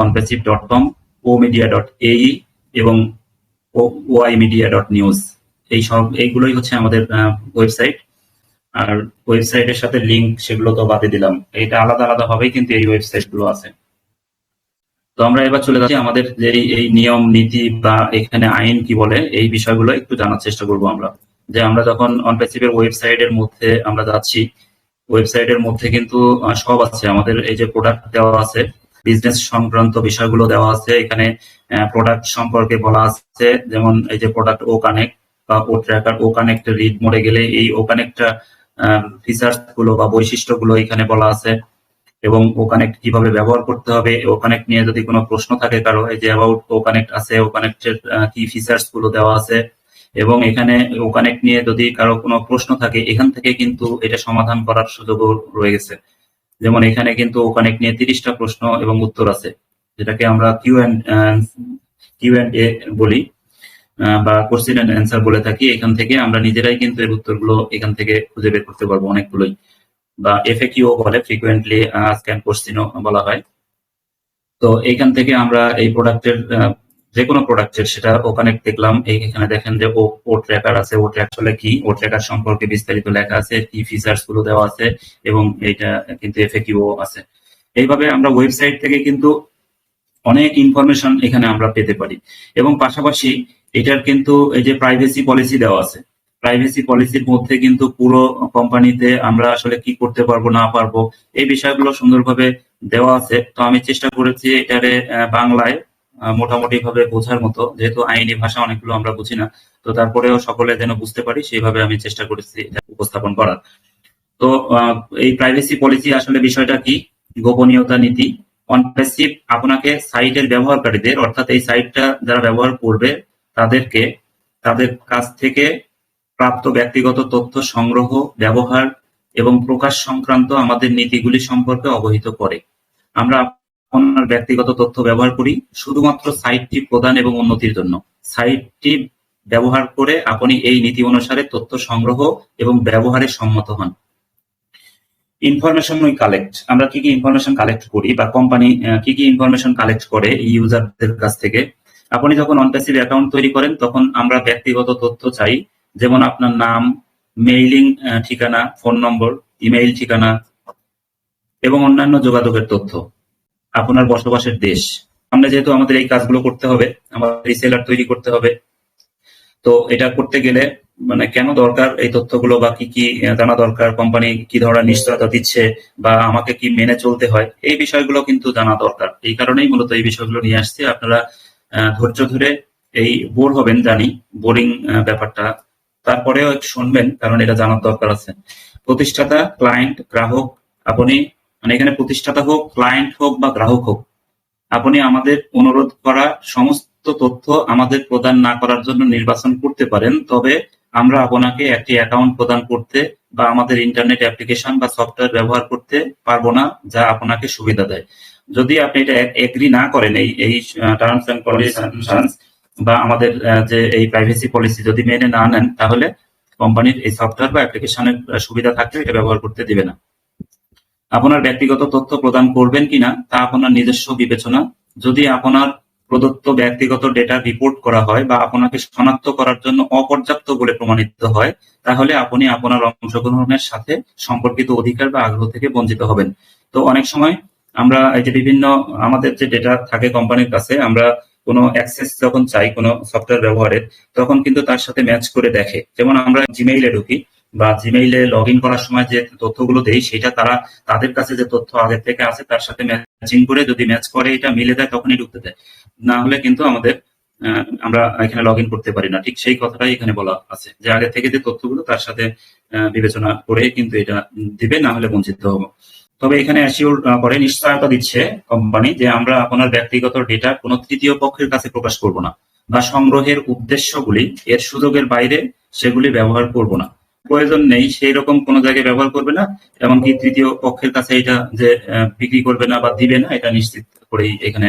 অনপ্রেসিভ dot com ও media dot এই এবং ওয়াই মিডিয়া ডট নিউজ এই সব, এইগুলোই হচ্ছে আমাদের ওয়েবসাইট আর ওয়েবসাইটের সাথে লিংক সেগুলো তো বাদে দিলাম। এটা আলাদা আলাদা হবেই কিন্তু এই ওয়েবসাইটগুলো আছে। তো আমরা এবার চলে যাচ্ছি আমাদের যে এই- এই নিয়ম, নীতি বা এখানে আইন কি বলে, এই বিষয়গুলো একটু জানার চেষ্টা করব আমরা। যে আমরা যখন অনপ্যাসিভের ওয়েবসাইটের মধ্যে আমরা যাচ্ছি ওয়েবসাইটের মধ্যে কিন্তু সব আছে। আমাদের এই যে প্রোডাক্ট দেওয়া আছে বিজনেস সংক্রান্ত বিষয়গুলো দেওয়া আছে। এখানে প্রোডাক্ট সম্পর্কে বলা আছে, যেমন এই যে প্রোডাক্ট ও কানেক্ট বা O tracker O connect read মোডে গেলে এই ও কানেক্টটা ফিচার্সগুলো বা বৈশিষ্ট্যগুলো এখানে বলা আছে এবং ও কানেক্ট কীভাবে ব্যবহার করতে হবে ও কানেক্ট নিয়ে যদি কোনো প্রশ্ন থাকে কারও, এই যে অ্যাবাউট ও কানেক্ট আছে ও কানেক্টের কি ফিচার্সগুলো দেওয়া আছে এবং এখানে ও কানেক্ট নিয়ে যদি কারও কোনো প্রশ্ন থাকে, এখান থেকে কিন্তু এটা সমাধান করার সুযোগও রয়ে গেছে যেমন এখানে কিন্তু ও কানেক্ট নিয়ে তিরিশটা প্রশ্ন এবং উত্তর আছে যেটাকে আমরা Q and Q and A বলি আহ, বা কোশ্চেন অ্যান্ড অ্যান্সার বলে থাকি। এখান থেকে আমরা নিজেরাই কিন্তু এর উত্তরগুলো এখান থেকে খুঁজে বের করতে পারব অনেকগুলোই। বা এফ এ কিউ বলে ফ্রিকুয়েন্টলি স্ক্যান কোশ্চেনও বলা হয়। তো এখান থেকে আমরা এই প্রোডাক্টের যে কোনো প্রোডাক্টের সেটা ওখানে দেখলাম এখানে দেখেন যে ও ও ট্র্যাকার আছে, ও ট্র্যাক আসলে কি? ও ট্র্যাকার সম্পর্কে বিস্তারিত লেখা আছে, কি ফিচার্সগুলো দেওয়া আছে, এবং এটা কিন্তু এফএকিউ আছে। এইভাবে আমরা ওয়েবসাইট থেকে কিন্তু অনেক ইনফরমেশন এখানে আমরা পেতে পারি। এবং পাশাপাশি এটার কিন্তু এই যে প্রাইভেসি পলিসি দেওয়া আছে প্রাইভেসি পলিসির মধ্যে কিন্তু পুরো কোম্পানিতে আমরা আসলে কি করতে পারব, না পারব, এই বিষয়গুলো সুন্দরভাবে দেওয়া আছে। তো আমি চেষ্টা করেছি এটারে বাংলায় মোটামুটি ভাবে বোঝার মতো। যেহেতু আইনি ভাষা অনেকগুলো আমরা বুঝি না, তো তারপরেও সকলে যেন বুঝতে পারি, সেইভাবে আমি চেষ্টা করেছি উপস্থাপন করার। তো এই প্রাইভেসি পলিসি আসলে বিষয়টা কি? গোপনীয়তা নীতি। অনপ্যাসিভ আপনাকে সাইটের ব্যবহারকারীদের, অর্থাৎ এই সাইটটা যারা ব্যবহার করবে, তাদেরকে, তাদের কাছ থেকে প্রাপ্ত ব্যক্তিগত তথ্য সংগ্রহ, ব্যবহার এবং প্রকাশ সংক্রান্ত আমাদের নীতিগুলি সম্পর্কে অবহিত করে। আমরা আপনার ব্যক্তিগত তথ্য ব্যবহার করি, শুধুমাত্র সাইটটি প্রদান এবং উন্নতির জন্য। সাইটটি ব্যবহার করে আপনি এই নীতি অনুসারে তথ্য সংগ্রহ এবং ব্যবহারে সম্মত হন। ইনফরমেশন কালেক্ট আমরা কি কি ইনফরমেশন কালেক্ট করি বা কোম্পানি কি কি ইনফরমেশন কালেক্ট করে ইউজারদের কাছ থেকে? আপনি যখন অনপ্যাসিভ অ্যাকাউন্ট তৈরি করেন, তখন আমরা ব্যক্তিগত তথ্য চাই। যেমন আপনার নাম মেইলিং ঠিকানা ফোন নম্বর ইমেইল ঠিকানা এবং অন্যান্য যোগাযোগের তথ্য। আপনার বসবাসের দেশ। আমরা যেহেতু আমাদের এই কাজগুলো করতে হবে, আমাদের রিসেলার তৈরি করতে হবে, তো এটা করতে গেলে মানে কেন দরকার এই তথ্যগুলো বা কি কি জানা দরকার কোম্পানি কি ধরনের নিশ্চয়তা দিচ্ছে বা আমাকে কি মেনে চলতে হয়, এই বিষয়গুলো কিন্তু জানা দরকার। এই কারণেই মূলত এই বিষয়গুলো নিয়ে আসছি। আপনারা ধৈর্য ধরে এই বোর হবেন জানি, বোরিং ব্যাপারটা। তারপরেও একটু শুনবেন, কারণ এটা জানার দরকার আছে। প্রতিষ্ঠাতা ক্লায়েন্ট গ্রাহক, আপনি মানে এখানে প্রতিষ্ঠাতা হোক ক্লায়েন্ট হোক বা গ্রাহক হোক আপনি আমাদের অনুরোধ করা সমস্ত তথ্য আমাদের প্রদান না করার জন্য নির্বাচন করতে পারেন। তবে আমরা আপনাকে একটি অ্যাকাউন্ট প্রদান করতে বা আমাদের ইন্টারনেট অ্যাপ্লিকেশন বা সফটওয়্যার ব্যবহার করতে পারব না যা আপনাকে সুবিধা দেয়। যদি আপনি এটা এগ্রি না করেন এই এই টার্মস এন্ড কন্ডিশনস বা আমাদের যে এই প্রাইভেসি পলিসি যদি মেনে না নেন তাহলে কোম্পানির এই সফটওয়্যার বা অ্যাপ্লিকেশনের সুবিধা থাকলে এটা ব্যবহার করতে দিবে না। আপনার ব্যক্তিগত তথ্য প্রদান করবেন কিনা তা আপনার নিজস্ব বিবেচনা। যদি আপনার প্রদত্ত ব্যক্তিগত ডেটা রিপোর্ট করা হয় বা আপনাকে শনাক্ত করার জন্য অপর্যাপ্ত বলে প্রমাণিত হয়, তাহলে আপনি আপনার অংশগ্রহণের সাথে সম্পর্কিত অধিকার বা আগ্রহ থেকে বঞ্চিত হবেন। তো অনেক সময় আমরা এই যে বিভিন্ন আমাদের যে ডেটা থাকে কোম্পানির কাছে, আমরা কোনো অ্যাক্সেস যখন চাই কোনো সফটওয়্যার ব্যবহারের, তখন কিন্তু তার সাথে ম্যাচ করে দেখে। যেমন আমরা জিমেইলে ঢুকি বা জিমেইলে লগ ইন করার সময় যে তথ্যগুলো দেই, সেটা তারা তাদের কাছে যে তথ্য আগে থেকে আছে, তার সাথে ম্যাচিং করে যদি ম্যাচ করে, এটা মিলে দেয়, তখনই ঢুকতে দেয়। না হলে কিন্তু আমাদের আমরা এখানে লগ ইন করতে পারি না। ঠিক সেই কথাটাই এখানে বলা আছে, যে আগে থেকে যে তথ্যগুলো তার সাথে বিবেচনা করে কিন্তু এটা দিবে, না হলে বঞ্চিত হব। তবে এখানে অ্যাসিওর করে নিশ্চয়তা দিচ্ছে কোম্পানি যে আমরা আপনার ব্যক্তিগত ডেটা কোনো তৃতীয় পক্ষের কাছে প্রকাশ করব না, বা সংগ্রহের উদ্দেশ্যগুলি, এর সুযোগের বাইরে সেগুলি ব্যবহার করব না। প্রয়োজন নেই, সেই রকম কোনো জায়গায় ব্যবহার করবে না, এমনকি তৃতীয় পক্ষের কাছে এটা যে বিক্রি করবে না বা দিবে না, এটা নিশ্চিত করেই এখানে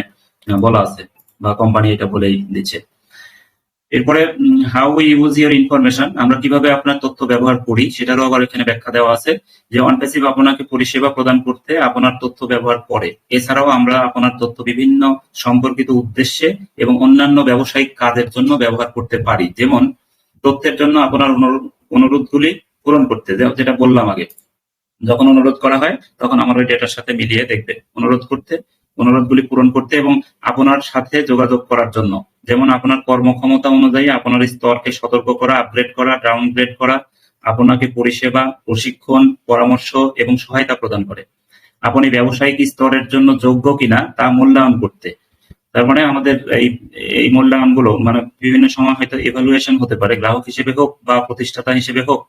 বলা আছে বা কোম্পানি এটা বলেই দিচ্ছে। এরপরে how we use your information আমরা কীভাবে আপনার তথ্য ব্যবহার করি, সেটারও আবার এখানে ব্যাখ্যা দেওয়া আছে, যে অনপ্যাসিভ আপনাকে পরিষেবা প্রদান করতে আপনার তথ্য ব্যবহার করে। এছাড়াও আমরা আপনার তথ্য বিভিন্ন সম্পর্কিত উদ্দেশ্যে এবং অন্যান্য ব্যবসায়িক কাজের জন্য ব্যবহার করতে পারি। যেমন তথ্যের জন্য আপনার অনুরোধ- অনুরোধগুলি পূরণ করতে যেটা বললাম আগে। যখন অনুরোধ করা হয়, তখন আমার ওই ডেটার সাথে মিলিয়ে দেখবে। অনুরোধ করতে অনুরোধগুলি পূরণ করতে এবং আপনার সাথে যোগাযোগ করার জন্য। যেমন আপনার কর্মক্ষমতা অনুযায়ী আপনার স্তরকে সতর্ক করা আপগ্রেড করা ডাউনগ্রেড করা, আপনাকে পরিষেবা, প্রশিক্ষণ, পরামর্শ এবং সহায়তা প্রদান করে। আপনি ব্যবসায়িক স্তরের জন্য যোগ্য কিনা তা মূল্যায়ন করতে। তার মানে আমাদের এই এই মূল্যায়নগুলো মানে বিভিন্ন সময় হয়তো এভালুয়েশন হতে পারে গ্রাহক হিসেবে হোক বা প্রতিষ্ঠাতা হিসেবে হোক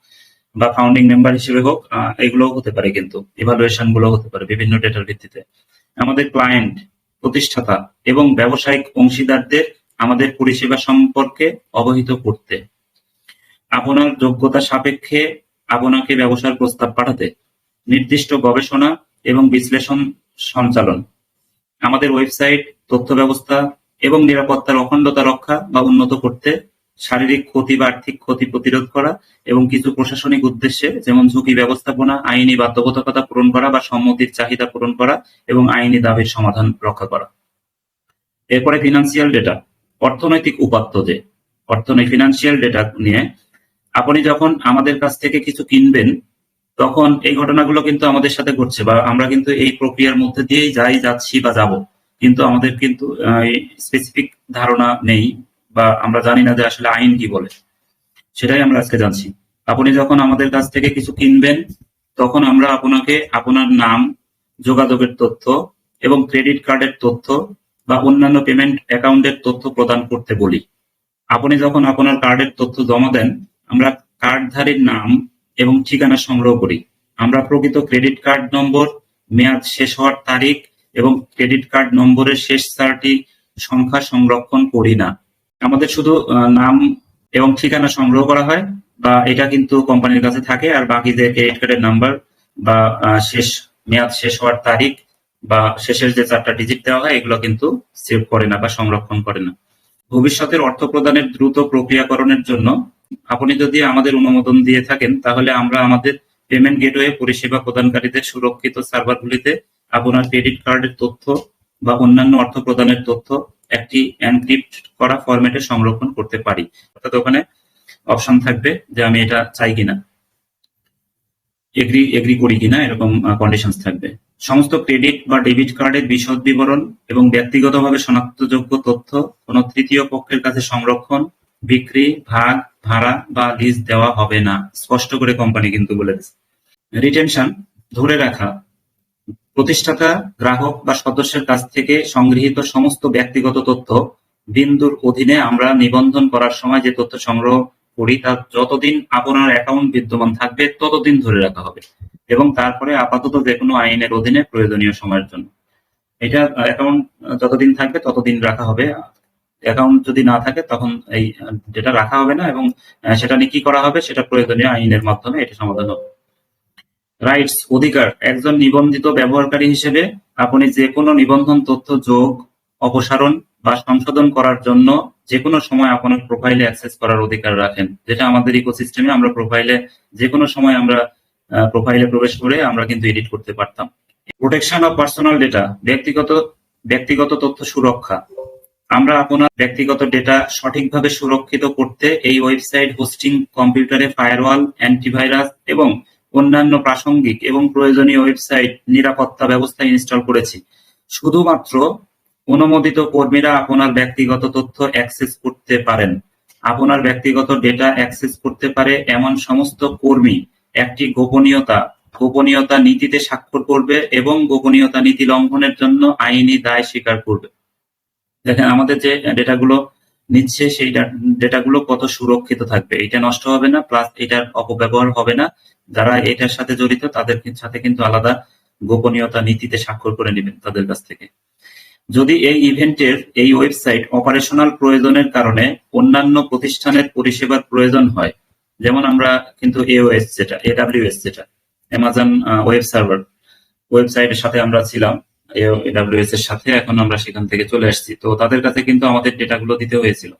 বা ফাউন্ডিং মেম্বার হিসেবে হোক আহ, এগুলোও হতে পারে কিন্তু ইভালুয়েশনগুলো হতে পারে বিভিন্ন ডেটার ভিত্তিতে। আমাদের ক্লায়েন্ট প্রতিষ্ঠাতা এবং ব্যবসায়িক অংশীদারদের আমাদের পরিষেবা সম্পর্কে অবহিত করতে। আপনার যোগ্যতা সাপেক্ষে আপনাকে ব্যবসার প্রস্তাব পাঠাতে। নির্দিষ্ট গবেষণা এবং বিশ্লেষণ সঞ্চালন। আমাদের ওয়েবসাইট তথ্য ব্যবস্থা এবং নিরাপত্তার অখণ্ডতা রক্ষা বা উন্নত করতে শারীরিক ক্ষতি বা আর্থিক ক্ষতি প্রতিরোধ করা এবং কিছু প্রশাসনিক উদ্দেশ্যে, যেমন ঝুঁকি ব্যবস্থাপনা, আইনি বাধ্যবাধকতা পূরণ করা বা সম্মতির চাহিদা পূরণ করা এবং আইনি দাবির সমাধান রক্ষা করা। এরপরে ফিনান্সিয়াল ডেটা অর্থনৈতিক উপাত্ত যে অর্থনৈতিক ফিনান্সিয়াল ডেটা নিয়ে। আপনি যখন আমাদের কাছ থেকে কিছু কিনবেন তখন এই ঘটনাগুলো কিন্তু আমাদের সাথে ঘটছে বা আমরা কিন্তু এই প্রক্রিয়ার মধ্যে দিয়েই যাই, যাচ্ছি বা যাব। কিন্তু আমাদের কিন্তু স্পেসিফিক ধারণা নেই বা আমরা জানি না যে আসলে আইন কি বলে। সেটাই আমরা আজকে জানছি। আপনি যখন আমাদের কাছ থেকে কিছু কিনবেন, তখন আমরা আপনাকে আপনার নাম, যোগাযোগের তথ্য এবং ক্রেডিট কার্ডের তথ্য বা অন্যান্য পেমেন্ট অ্যাকাউন্টের তথ্য প্রদান করতে বলি। আপনি যখন আপনার কার্ডের তথ্য জমা দেন, আমরা কার্ডধারীর নাম এবং ঠিকানা সংগ্রহ করি। আমরা প্রকৃত ক্রেডিট কার্ড নম্বর, মেয়াদ শেষ হওয়ার তারিখ এবং ক্রেডিট কার্ড নম্বরের শেষ চারটি সংখ্যা সংরক্ষণ করি না। আমাদের শুধু নাম এবং ঠিকানা সংগ্রহ করা হয় বা এটা কিন্তু কোম্পানির কাছে থাকে আর বাকি যে ক্রেডিট কার্ডের নাম্বার বা শেষ, মেয়াদ শেষ হওয়ার তারিখ বা শেষের যে চারটা ডিজিট দেওয়া হয় এগুলো কিন্তু সেভ করে না বা সংরক্ষণ করে না। ভবিষ্যতের অর্থ প্রদানের দ্রুত প্রক্রিয়াকরণের জন্য আপনি যদি আমাদের অনুমোদন দিয়ে থাকেন, তাহলে আমরা আমাদের পেমেন্ট গেটওয়ে পরিষেবা প্রদানকারীদের সুরক্ষিত সার্ভারগুলিতে আপনার ক্রেডিট কার্ডের তথ্য বা অন্যান্য অর্থ প্রদানের তথ্য একটি এনক্রিপ্ট করা ফরম্যাটে সংরক্ষণ করতে পারি। অর্থাৎ ওখানে অপশন থাকবে যে আমি এটা চাই কিনা। এগ্রি এগ্রি করি কিনা, এরকম কন্ডিশন থাকবে। সমস্ত ক্রেডিট বা ডেবিট কার্ডের বিশদ বিবরণ এবং ব্যক্তিগতভাবে শনাক্তযোগ্য তথ্য, কোনো তৃতীয় পক্ষের কাছে সংরক্ষণ বিক্রি, ভাগ, ভাড়া বা লিজ দেওয়া হবে না। স্পষ্ট করে কোম্পানি কিন্তু বলে দিচ্ছে রিটেনশন ধরে রাখা। প্রতিষ্ঠাতা, গ্রাহক বা সদস্যের কাছ থেকে সংগৃহীত সমস্ত ব্যক্তিগত তথ্য বিন্দুর অধীনে আমরা নিবন্ধন করার সময় যে তথ্য সংগ্রহ করি, তা যতদিন আপনার অ্যাকাউন্ট বিদ্যমান থাকবে, ততদিন ধরে রাখা হবে এবং তারপরে আপাতত যে কোনো আইনের অধীনে প্রয়োজনীয় সময়ের জন্য। এটা অ্যাকাউন্ট যতদিন থাকবে, ততদিন রাখা হবে। অ্যাকাউন্ট যদি না থাকে, তখন এই ডেটা রাখা হবে না এবং সেটা নিয়ে কি করা হবে? সেটা প্রয়োজনীয় আইনের মাধ্যমে এটা সমাধান হবে। রাইটস অধিকার, একজন নিবন্ধিত ব্যবহারকারী হিসেবে আপনি যে কোনো নিবন্ধন তথ্য যোগ, অপসারণ বা সংশোধন করার জন্য যে কোনো সময় আপনার প্রোফাইলে অ্যাক্সেস করার অধিকার রাখেন। যেটা আমাদের ইকোসিস্টেমে আমরা প্রোফাইলে যে কোনো সময় আমরা প্রোফাইলে প্রবেশ করে আমরা কিন্তু এডিট করতে পারতাম। প্রোটেকশন অফ পার্সোনাল ডেটা ব্যক্তিগত ব্যক্তিগত তথ্য সুরক্ষা। আমরা আপনার ব্যক্তিগত ডেটা সঠিকভাবে সুরক্ষিত করতে এই ওয়েবসাইট হোস্টিং, কম্পিউটারে ফায়ারওয়াল, অ্যান্টিভাইরাস এবং অন্যান্য প্রাসঙ্গিক এবং প্রয়োজনীয় ওয়েবসাইট নিরাপত্তা ব্যবস্থা ইনস্টল করেছি। শুধুমাত্র অনুমোদিত কর্মীরা আপনার ব্যক্তিগত তথ্য অ্যাক্সেস করতে পারেন। আপনার ব্যক্তিগত ডেটা অ্যাক্সেস করতে পারে এমন সমস্ত কর্মী। একটি গোপনীয়তা গোপনীয়তা নীতিতে স্বাক্ষর করবে এবং গোপনীয়তা নীতি লঙ্ঘনের জন্য আইনি দায় স্বীকার করবে। দেখেন, আমাদের যে ডেটাগুলো নিচ্ছে, সেই ডেটাগুলো কত সুরক্ষিত থাকবে? এটা নষ্ট হবে না প্লাস এটার অপব্যবহার হবে না। যারা এটার সাথে জড়িত, তাদের সাথে কিন্তু আলাদা গোপনীয়তা নীতিতে স্বাক্ষর করে নেবেন তাদের কাছ থেকে। যদি এই ইভেন্টের এই ওয়েবসাইট অপারেশনাল প্রয়োজনের কারণে অন্যান্য প্রতিষ্ঠানের পরিষেবার প্রয়োজন হয়, যেমন আমরা কিন্তু এওএস যেটা এডাব্লিউএস যেটা অ্যামাজন ওয়েব সার্ভার ওয়েবসাইটের সাথে আমরা ছিলাম এডাব্লিউএস এর সাথে এখন আমরা সেখান থেকে চলে আসছি। তো তাদের কাছে কিন্তু আমাদের ডেটাগুলো দিতে হয়েছিল।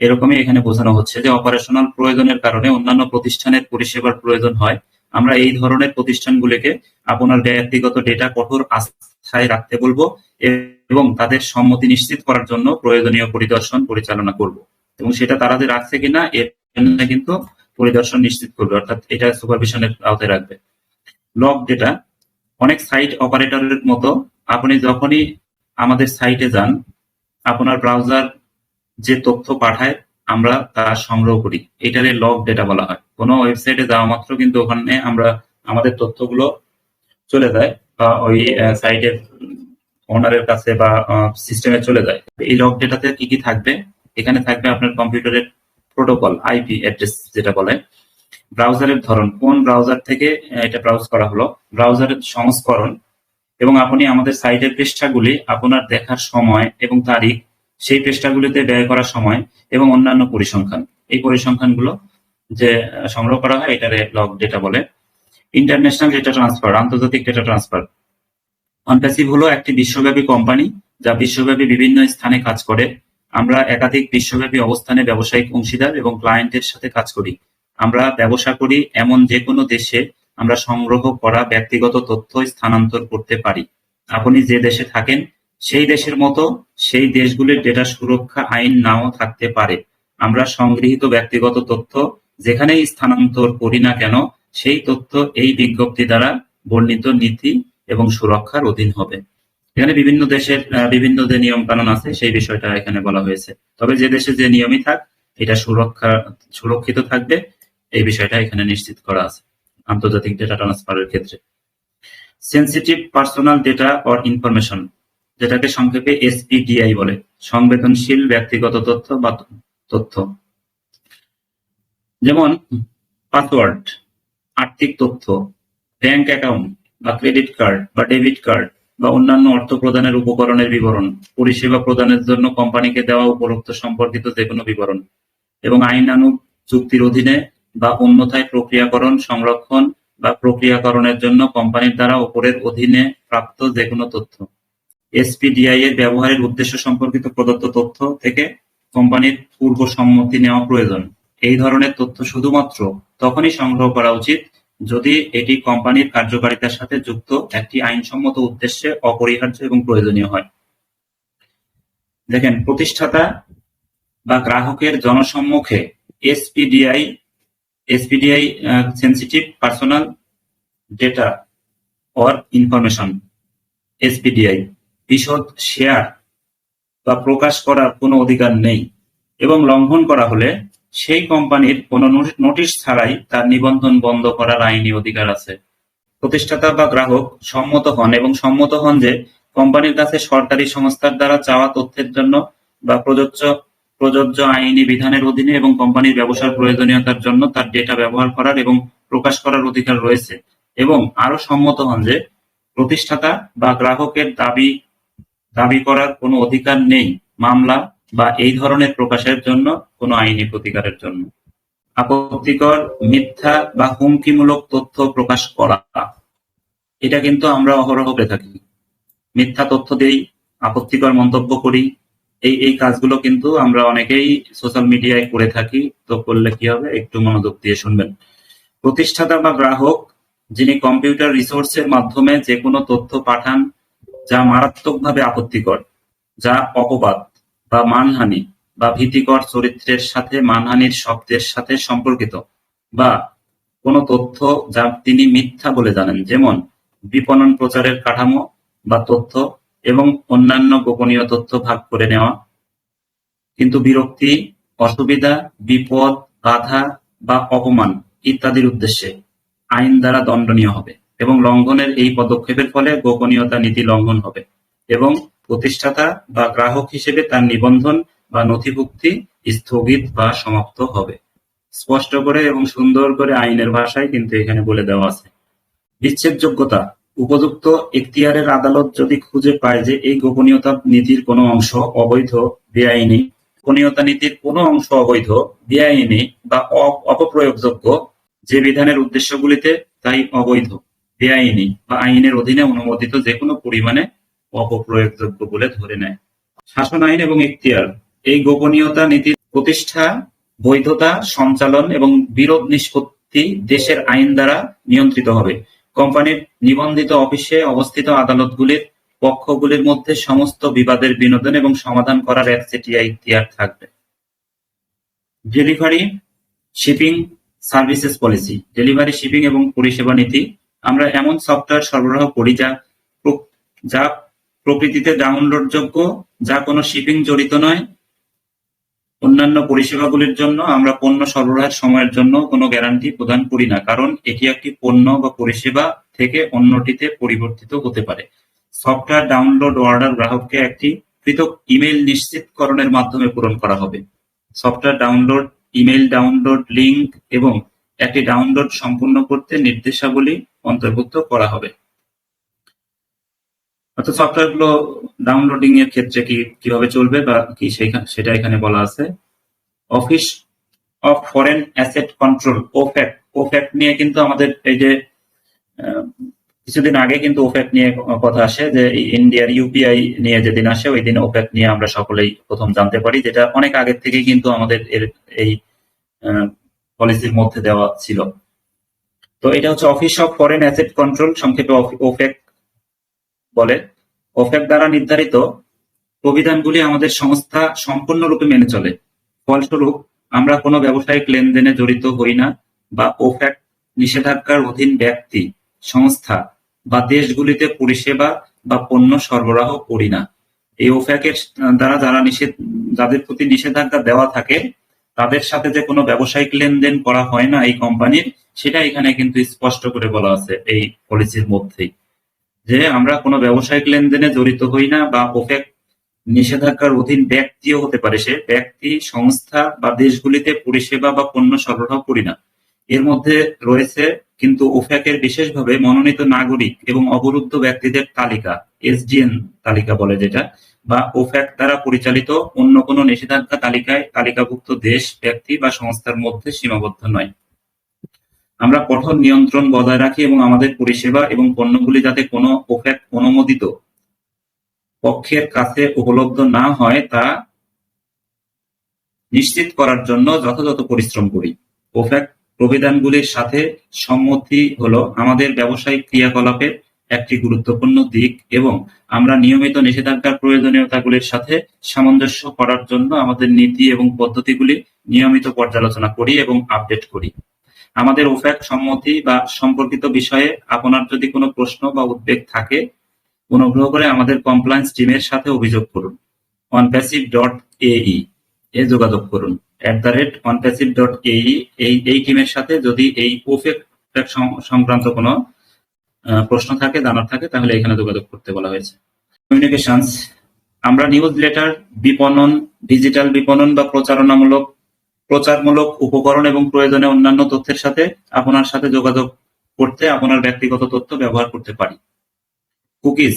এরকমই এখানে বোঝানো হচ্ছে যে অপারেশনাল প্রয়োজনের কারণে অন্যান্য প্রতিষ্ঠানের পরিষেবার প্রয়োজন হয়। আমরা এই ধরনের প্রতিষ্ঠানগুলিকে আপনার ব্যক্তিগত ডেটা কঠোর আস্থায় রাখতে বলব এবং তাদের সম্মতি নিশ্চিত করার জন্য প্রয়োজনীয় পরিদর্শন পরিচালনা করব। এবং সেটা তারা যে রাখছে কিনা, এর জন্য কিন্তু পরিদর্শন নিশ্চিত করবে, অর্থাৎ এটা সুপারভিশনের আওতায় রাখবে। লগ ডেটা অনেক সাইট অপারেটরের মতো আপনি যখনই আমাদের সাইটে যান, আপনার ব্রাউজার যে তথ্য পাঠায়, আমরা তা সংগ্রহ করি। এটারে লগ ডেটা বলা হয়। কোনো ওয়েবসাইটে যাওয়া মাত্র কিন্তু ওখানে আমরা আমাদের তথ্যগুলো চলে যায় বা ওই সাইটের ওনারের কাছে বা সিস্টেমে চলে যায়। এই লগ ডেটাতে কি কি থাকবে? এখানে থাকবে আপনার কম্পিউটারের প্রোটোকল আইপি অ্যাড্রেস যেটা বলে। ব্রাউজারের ধরন, কোন ব্রাউজার থেকে এটা ব্রাউজ করা হলো? ব্রাউজারের সংস্করণ এবং আপনি আমাদের সাইটের পৃষ্ঠাগুলি আপনার দেখার সময় এবং তারিখ সেই পৃষ্ঠাগুলিতে ব্যয় করার সময় এবং অন্যান্য পরিসংখ্যান। এই পরিসংখ্যানগুলো যে সংগ্রহ করা হয়, এটারে লগ ডেটা বলে। ইন্টারন্যাশনাল ডেটা ট্রান্সফার আন্তর্জাতিক ডেটা ট্রান্সফার অনপ্যাসিভ হলো একটি বিশ্বব্যাপী কোম্পানি যা বিশ্বব্যাপী বিভিন্ন স্থানে কাজ করে। আমরা একাধিক বিশ্বব্যাপী অবস্থানে ব্যবসায়িক অংশীদার এবং ক্লায়েন্টের সাথে কাজ করি। আমরা ব্যবসা করি এমন যে কোনো দেশে আমরা সংগ্রহ করা ব্যক্তিগত তথ্য স্থানান্তর করতে পারি। আপনি যে দেশে থাকেন, সেই দেশের মতো সেই দেশগুলির ডেটা সুরক্ষা আইন নাও থাকতে পারে। আমরা সংগৃহীত ব্যক্তিগত তথ্য যেখানেই স্থানান্তর করি না কেন, সেই তথ্য এই বিজ্ঞপ্তি দ্বারা বর্ণিত নীতি এবং সুরক্ষার অধীন হবে। এখানে বিভিন্ন দেশের বিভিন্ন যে নিয়ম কানুন আছে, সেই বিষয়টা এখানে বলা হয়েছে। তবে যে দেশে যে নিয়মই থাক, এটা সুরক্ষা, সুরক্ষিত থাকবে, এই বিষয়টা এখানে নিশ্চিত করা আছে। আন্তর্জাতিক ডেটা ট্রান্সফারের ক্ষেত্রে। Sensitive personal data or information যেটাকে সংক্ষেপে এসপিডিআই বলে, সংবেদনশীল ব্যক্তিগত তথ্য বা তথ্য। যেমন পাসওয়ার্ড আর্থিক তথ্য ব্যাংক অ্যাকাউন্ট বা ক্রেডিট কার্ড বা ডেবিট কার্ড বা অন্যান্য অর্থ প্রদানের উপকরণের বিবরণ, পরিষেবা প্রদানের জন্য কোম্পানিকে দেওয়া উপলব্ধ সম্পর্কিত যে কোনো বিবরণ এবং আইনানুগ চুক্তির অধীনে বা অন্যথায় প্রক্রিয়াকরণ, সংরক্ষণ বা প্রক্রিয়াকরণের জন্য কোম্পানির দ্বারা উপরের অধীনে প্রাপ্ত যে কোনো তথ্য। এসপিডিআই এর ব্যবহারের উদ্দেশ্য সম্পর্কিত প্রদত্ত তথ্য থেকে কোম্পানির পূর্ব সম্মতি নেওয়া প্রয়োজন। এই ধরনের তথ্য শুধুমাত্র তখনই সংগ্রহ করা উচিত যদি এটি কোম্পানির কার্যকারিতার সাথে যুক্ত একটি আইনসম্মত উদ্দেশ্যে অপরিহার্য এবং প্রয়োজনীয় হয়। দেখেন, প্রতিষ্ঠাতা বা গ্রাহকের জনসম্মুখে SPDI SPDI sensitive personal data or information SPDI বিশদ শেয়ার বা প্রকাশ করার কোনো অধিকার নেই এবং লঙ্ঘন করা হলে সেই কোম্পানির কোনো নোটিশ ছাড়াই তার নিবন্ধন বন্ধ করার আইনি অধিকার আছে। প্রতিষ্ঠাতা বা গ্রাহক সম্মত হন এবং সম্মত হন যে কোম্পানির কাছে সরকারি সংস্থার দ্বারা চাওয়া তথ্যের জন্য বা প্রযোজ্য প্রযোজ্য আইনি বিধানের অধীনে এবং কোম্পানির ব্যবসার প্রয়োজনীয়তার জন্য তার ডেটা ব্যবহার করার এবং প্রকাশ করার অধিকার রয়েছে। এবং আরও সম্মত হন যে, প্রতিষ্ঠাতা বা গ্রাহকের দাবি দাবি করার কোনো অধিকার নেই মামলা বা এই ধরনের প্রকাশের জন্য, কোনো আইনি প্রতিকারের জন্য। আপত্তিকর, মিথ্যা বা হুমকিমূলক তথ্য প্রকাশ করা, এটা কিন্তু আমরা অহরহ করে থাকি। মিথ্যা তথ্য দেই আপত্তিকর মন্তব্য করি এই এই কাজগুলো কিন্তু আমরা অনেকেই সোশ্যাল মিডিয়ায় করে থাকি, তো করলে কি হবে? একটু মনোযোগ দিয়ে শুনবেন। প্রতিষ্ঠাতা বা গ্রাহক যিনি কম্পিউটার রিসোর্সের মাধ্যমে যে কোনো তথ্য পাঠান, যা মারাত্মকভাবে আপত্তিকর, যা অপবাদ বা মানহানি বা ভীতিকর চরিত্রের সাথে, মানহানির শব্দের সাথে সম্পর্কিত বা কোনো তথ্য যা তিনি মিথ্যা বলে জানেন, যেমন বিপণন প্রচারের কাঠামো বা তথ্য এবং অন্যান্য গোপনীয় তথ্য ভাগ করে নেওয়া। কিন্তু বিরক্তি, অসুবিধা, বিপদ, বাধা বা অপমান ইত্যাদির উদ্দেশ্যে আইন দ্বারা দণ্ডনীয় হবে এবং লঙ্ঘনের এই পদক্ষেপের ফলে গোপনীয়তা নীতি লঙ্ঘন হবে এবং প্রতিষ্ঠাতা বা গ্রাহক হিসেবে তার নিবন্ধন বা নথিভুক্তি স্থগিত বা সমাপ্ত হবে। স্পষ্ট করে এবং সুন্দর করে আইনের ভাষায় কিন্তু এখানে বলে দেওয়া আছে। বিচ্ছেদযোগ্যতা উপযুক্ত এখতিয়ারের আদালত যদি খুঁজে পায় যে এই গোপনীয়তা নীতির কোনো অংশ অবৈধ, বেআইনি, গোপনীয়তা নীতির কোনো অংশ অবৈধ, বেআইনি বা অপপ্রয়োগযোগ্য যে বিধানের উদ্দেশ্যগুলিতে তাই অবৈধ, বেআইনি বা আইনের অধীনে অনুমোদিত যে কোনো পরিমাণে অপপ্রয়োগযোগ্য বলে ধরে নেয়। শাসন আইন এবং এখতিয়ার এই গোপনীয়তা নীতির প্রতিষ্ঠা, বৈধতা, সঞ্চালন এবং বিরোধ নিষ্পত্তি দেশের আইন দ্বারা নিয়ন্ত্রিত হবে। কোম্পানির নিবন্ধিত অফিসে অবস্থিত আদালতগুলির পক্ষগুলির মধ্যে সমস্ত বিবাদের বিনোদন এবং সমাধান করার একচেটিয়া ইখতিয়ার থাকবে। Delivery, shipping services policy. Delivery, shipping এবং পরিষেবা নীতি। আমরা এমন সফটওয়্যার সরবরাহ করি যা যা প্রকৃতিতে ডাউনলোডযোগ্য যা কোনো শিপিং জড়িত নয়। অন্যান্য পরিষেবাগুলির জন্য আমরা পণ্য সরবরাহের সময়ের জন্য কোনো গ্যারান্টি প্রদান করি না, কারণ এটি একটি পণ্য বা পরিষেবা থেকে অন্যটিতে পরিবর্তিত হতে পারে। সফটওয়্যার ডাউনলোড অর্ডার গ্রাহককে একটি পৃথক ইমেল নিশ্চিতকরণের মাধ্যমে পূরণ করা হবে। Software download email download link এবং একটি ডাউনলোড সম্পূর্ণ করতে নির্দেশাবলী অন্তর্ভুক্ত করা হবে। অর্থাৎ সফটওয়্যারগুলো ডাউনলোডিং এর ক্ষেত্রে কি, কীভাবে চলবে বা কি সেটা এখানে বলা আছে। Office of foreign asset control OFAC OFAC নিয়ে কিন্তু আমাদের এই যে কিছুদিন আগে কিন্তু ওফ্যাক নিয়ে কথা আসে যে ইন্ডিয়ার ইউপিআই নিয়ে যেদিন আসে, ওই দিন ওফ্যাক নিয়ে আমরা সকলেই প্রথম জানতে পারি, যেটা অনেক আগের থেকেই কিন্তু আমাদের এর, এই পলিসির মধ্যে দেওয়া ছিল। তো এটা হচ্ছে office of foreign asset control সংক্ষেপে ওফেক বলে ওফেক দ্বারা নির্ধারিত প্রবিধানগুলি আমাদের সংস্থা সম্পূর্ণরূপে মেনে চলে। ফলস্বরূপ, আমরা কোনো ব্যবসায়িক লেনদেনে জড়িত হই না বা ওফেক নিষেধাজ্ঞার অধীন ব্যক্তি, সংস্থা বা দেশগুলিতে পরিষেবা বা পণ্য সরবরাহ করি না। এই ওফেকের দ্বারা যারা নিষেধ, যাদের প্রতি নিষেধাজ্ঞা দেওয়া থাকে, তাদের সাথে যে কোনো ব্যবসায়িক লেনদেন করা হয় না এই কোম্পানির, সেটা এখানে কিন্তু স্পষ্ট করে বলা আছে এই পলিসির মধ্যেই। যে আমরা কোনো ব্যবসায়িক লেনদেনে জড়িত হই না বা ওফেক নিষেধাজ্ঞার অধীন ব্যক্তিও হতে পারে সে। ব্যক্তি, সংস্থা বা দেশগুলিতে পরিষেবা বা পণ্য সরবরাহ করি না। এর মধ্যে রয়েছে কিন্তু ওফেকের বিশেষভাবে মনোনীত নাগরিক এবং অবরুদ্ধ ব্যক্তিদের তালিকা, এসডিএন তালিকা বলে যেটা, বা ওফেক দ্বারা পরিচালিত অন্য কোনো নিষেধাজ্ঞা তালিকায় তালিকাভুক্ত দেশ, ব্যক্তি বা সংস্থার মধ্যে সীমাবদ্ধ নয়। আমরা কঠোর নিয়ন্ত্রণ বজায় রাখি এবং আমাদের পরিষেবা এবং পণ্যগুলি যাতে কোনো ওফেক অনুমোদিত পক্ষের কাছে উপলব্ধ না হয় তা নিশ্চিত করার জন্য যথাযথ পরিশ্রম করি। ওফেক প্রবিধানগুলির সাথে সম্মতি হল আমাদের ব্যবসায়িক ক্রিয়াকলাপের একটি গুরুত্বপূর্ণ দিক এবং আমরা নিয়মিত নিষেধাজ্ঞার প্রয়োজনীয়তাগুলির সাথে সামঞ্জস্য করার জন্য আমাদের নীতি এবং পদ্ধতিগুলি নিয়মিত পর্যালোচনা করি এবং আপডেট করি। আমাদের ওফ্যাক সম্মতি বা সম্পর্কিত বিষয়ে আপনার যদি কোনো প্রশ্ন বা উদ্বেগ থাকে, অনুগ্রহ করে আমাদের কমপ্লায়েন্স টিমের সাথে অভিযোগ করুন। অনপ্যাসিভ ডট এই এ যোগাযোগ করুন। At the rate Onpassive dot এই এই এই টিমের সাথে যদি এই ওফেক সংক্রান্ত কোনো প্রশ্ন থাকে, জানার থাকে, তাহলে এখানে যোগাযোগ করতে বলা হয়েছে। কমিউনিকেশনস আমরা নিউজ লেটার বিপণন ডিজিটাল বিপণন বা প্রচারণামূলক প্রচারমূলক উপকরণ এবং প্রয়োজনে অন্যান্য তথ্যের সাথে আপনার সাথে যোগাযোগ করতে আপনার ব্যক্তিগত তথ্য ব্যবহার করতে পারি। কুকিজ।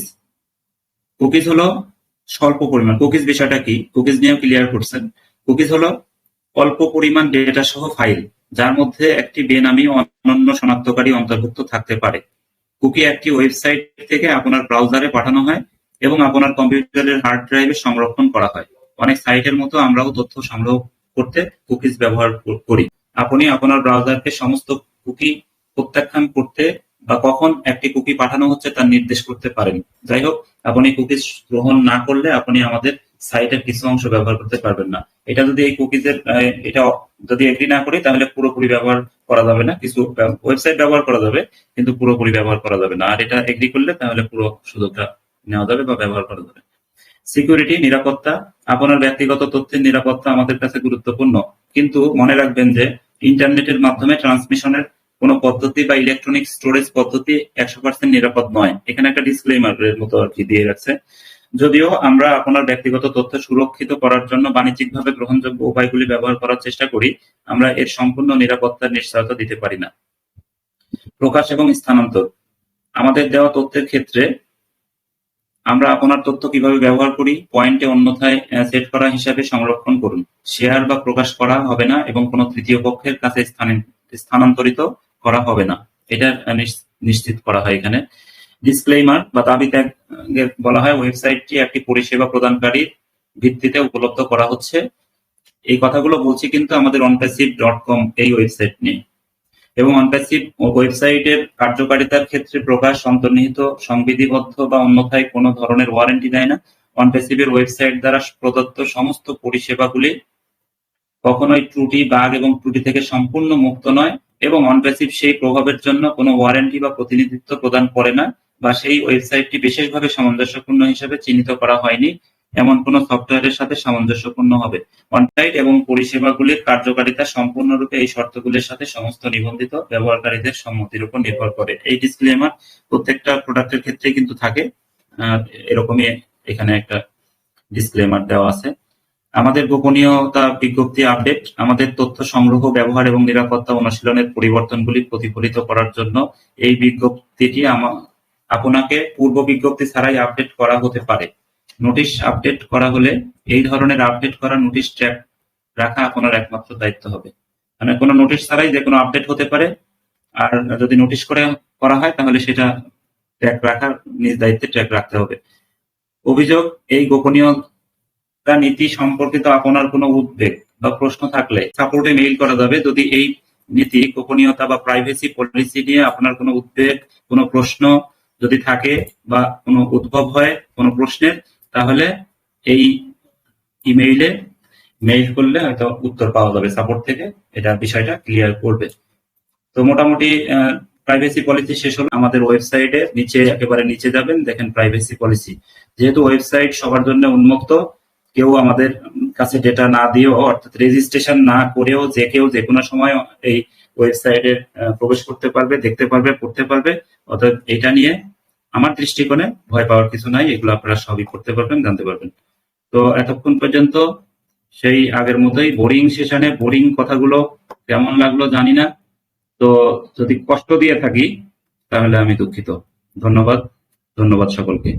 কুকিজ হলো স্বল্প পরিমাণ। কুকিজ বিষয়টা কি? কুকিজ নিয়েও ক্লিয়ার করছেন। কুকিজ হলো অল্প পরিমাণ ডেটা সহ ফাইল যার মধ্যে একটি বেনামি অনন্য শনাক্তকারী অন্তর্ভুক্ত থাকতে পারে। কুকি একটি ওয়েবসাইট থেকে আপনার ব্রাউজারে পাঠানো হয় এবং আপনার কম্পিউটারের হার্ড ড্রাইভে সংরক্ষণ করা হয়। অনেক সাইটের মতো আমরাও তথ্য সংগ্রহ করতে কুকিজ ব্যবহার করি। আপনি আপনার ব্রাউজারকে সমস্ত কুকি প্রত্যাখ্যান করতে বা কখন একটি কুকি পাঠানো হচ্ছে তার নির্দেশ করতে পারেন। যাই হোক, আপনি কুকিজ গ্রহণ না করলে আপনি আমাদের সাইটের কিছু অংশ ব্যবহার করতে পারবেন না। এটা যদি এই কুকিজের এটা যদি এগ্রি না করি, তাহলে পুরোপুরি ব্যবহার করা যাবে না। কিছু ওয়েবসাইট ব্যবহার করা যাবে, কিন্তু পুরোপুরি ব্যবহার করা যাবে না। আর এটা এগ্রি করলে তাহলে পুরো সুযোগটা নেওয়া যাবে বা ব্যবহার করা যাবে। সিকিউরিটি নিরাপত্তা, আপনার ব্যক্তিগত তথ্যের নিরাপত্তা আমাদের কাছে গুরুত্বপূর্ণ। কিন্তু মনে রাখবেন যে, ইন্টারনেটের মাধ্যমে ট্রান্সমিশনের কোনো পদ্ধতি বা ইলেকট্রনিক স্টোরেজ পদ্ধতি একশো পার্সেন্ট নিরাপদ নয়। এখানে একটা ডিসক্লেমার এর মতো আর কি দিয়ে রাখছে যদিও আমরা আপনার ব্যক্তিগত তথ্য সুরক্ষিত করার জন্য বাণিজ্যিকভাবে গ্রহণযোগ্য উপায়গুলি ব্যবহার করার চেষ্টা করি, আমরা এর সম্পূর্ণ নিরাপত্তার নিশ্চয়তা দিতে পারি না। প্রকাশ এবং স্থানান্তর। আমাদের দেওয়া তথ্যের ক্ষেত্রে আমরা আপনার তথ্য কীভাবে ব্যবহার করি, পয়েন্টে অন্যথায় সেট করা হিসাবে সংরক্ষণ করুন। শেয়ার বা প্রকাশ করা হবে না এবং কোনো তৃতীয় পক্ষের কাছে স্থানে- স্থানান্তরিত করা হবে না। এটা নিশ্চিত করা হয় এখানে। ডিসক্লেইমার বা দাবি ত্যাগ বলা হয় ওয়েবসাইটটি একটি পরিষেবা প্রদানকারীর ভিত্তিতে উপলব্ধ করা হচ্ছে। এই কথাগুলো বলছি কিন্তু আমাদের অনপ্যাসিভ ডট কম এই ওয়েবসাইট নিয়ে। এবং অনপ্যাসিভ ওয়েবসাইটের কার্যকারিতার ক্ষেত্রে প্রকাশ অন্তর্নিহিত, সংবিধিবদ্ধ বা অন্যথায় কোনো ধরনের ওয়ারেন্টি দেয় না। অনপ্যাসিভের ওয়েবসাইট দ্বারা প্রদত্ত সমস্ত পরিষেবাগুলি কখনোই ত্রুটি, বাগ এবং ত্রুটি থেকে সম্পূর্ণ মুক্ত নয় এবং অনপ্যাসিভ সেই প্রভাবের জন্য কোনো ওয়ারেন্টি বা প্রতিনিধিত্ব প্রদান করে না বা সেই ওয়েবসাইটটি বিশেষভাবে সামঞ্জস্যপূর্ণ হিসেবে চিহ্নিত করা হয়নি। এমন কোনো সফটওয়্যারের সাথে সামঞ্জস্যপূর্ণ হবে। অনসাইট এবং পরিষেবাগুলির কার্যকারিতা সম্পূর্ণরূপে এই শর্তগুলির সাথে সমস্ত নিবন্ধিত ব্যবহারকারীদের সম্মতির উপর নির্ভর করে। এই ডিসক্লেমার প্রত্যেকটা প্রোডাক্টের ক্ষেত্রে কিন্তু থাকে। এরকমই এখানে একটা ডিসক্লেমার দেওয়া আছে। আমাদের গোপনীয়তা বিজ্ঞপ্তি আপডেট আমাদের তথ্য সংগ্রহ, ব্যবহার এবং নিরাপত্তা অনুশীলনের পরিবর্তনগুলি প্রতিফলিত করার জন্য এই বিজ্ঞপ্তিটি আপনাকে পূর্ব বিজ্ঞপ্তি ছাড়াই আপডেট করা হতে পারে। নোটিশ আপডেট করা হলে এই ধরনের আপডেট করা নোটিশ ট্র্যাক রাখা আপনার একমাত্র দায়িত্ব হবে। মানে কোনো নোটিশ ছাড়াই যে কোনো আপডেট হতে পারে। আর যদি নোটিশ করে, করা হয়, তাহলে সেটা ট্র্যাক রাখার নিজ দায়িত্বে ট্র্যাক রাখতে হবে। অভিযোগ, এই গোপনীয়তা নীতি সম্পর্কিত আপনার কোনো উদ্বেগ বা প্রশ্ন থাকলে সাপোর্টে মেইল করা যাবে। যদি এই নীতি গোপনীয়তা বা প্রাইভেসি পলিসি নিয়ে আপনার কোনো উদ্বেগ, কোনো প্রশ্ন যদি থাকে বা কোনো উদ্ভব হয় কোনো প্রশ্নের তাহলে এই ইমেইলে মেইল করলে হয়তো উত্তর পাওয়া যাবে সাপোর্ট থেকে, এটা বিষয়টা ক্লিয়ার করবে। তো মোটামুটি প্রাইভেসি পলিসি শেষ হলো। আমাদের ওয়েবসাইটে নিচে, একেবারে নিচে যাবেন, দেখেন প্রাইভেসি পলিসি যেহেতু ওয়েবসাইট সবার জন্য উন্মুক্ত, কেউ আমাদের কাছে ডেটা না দিয়েও, অর্থাৎ রেজিস্ট্রেশন না করেও যে কেউ যে কোনো সময় এই ওয়েবসাইটে প্রবেশ করতে পারবে, দেখতে পারবে, পড়তে পারবে। অর্থাৎ এটা নিয়ে আমার দৃষ্টিকোণে ভয় পাওয়ার কিছু নাই, এগুলো আপনারা সবই করতে পারবেন, জানতে পারবেন। তো এতক্ষণ পর্যন্ত সেই আগের মতোই বোরিং সেশনে বোরিং কথাগুলো কেমন লাগল জানি না। তো যদি কষ্ট দিয়ে থাকি, তাহলে আমি দুঃখিত। ধন্যবাদ ধন্যবাদ সকলকে।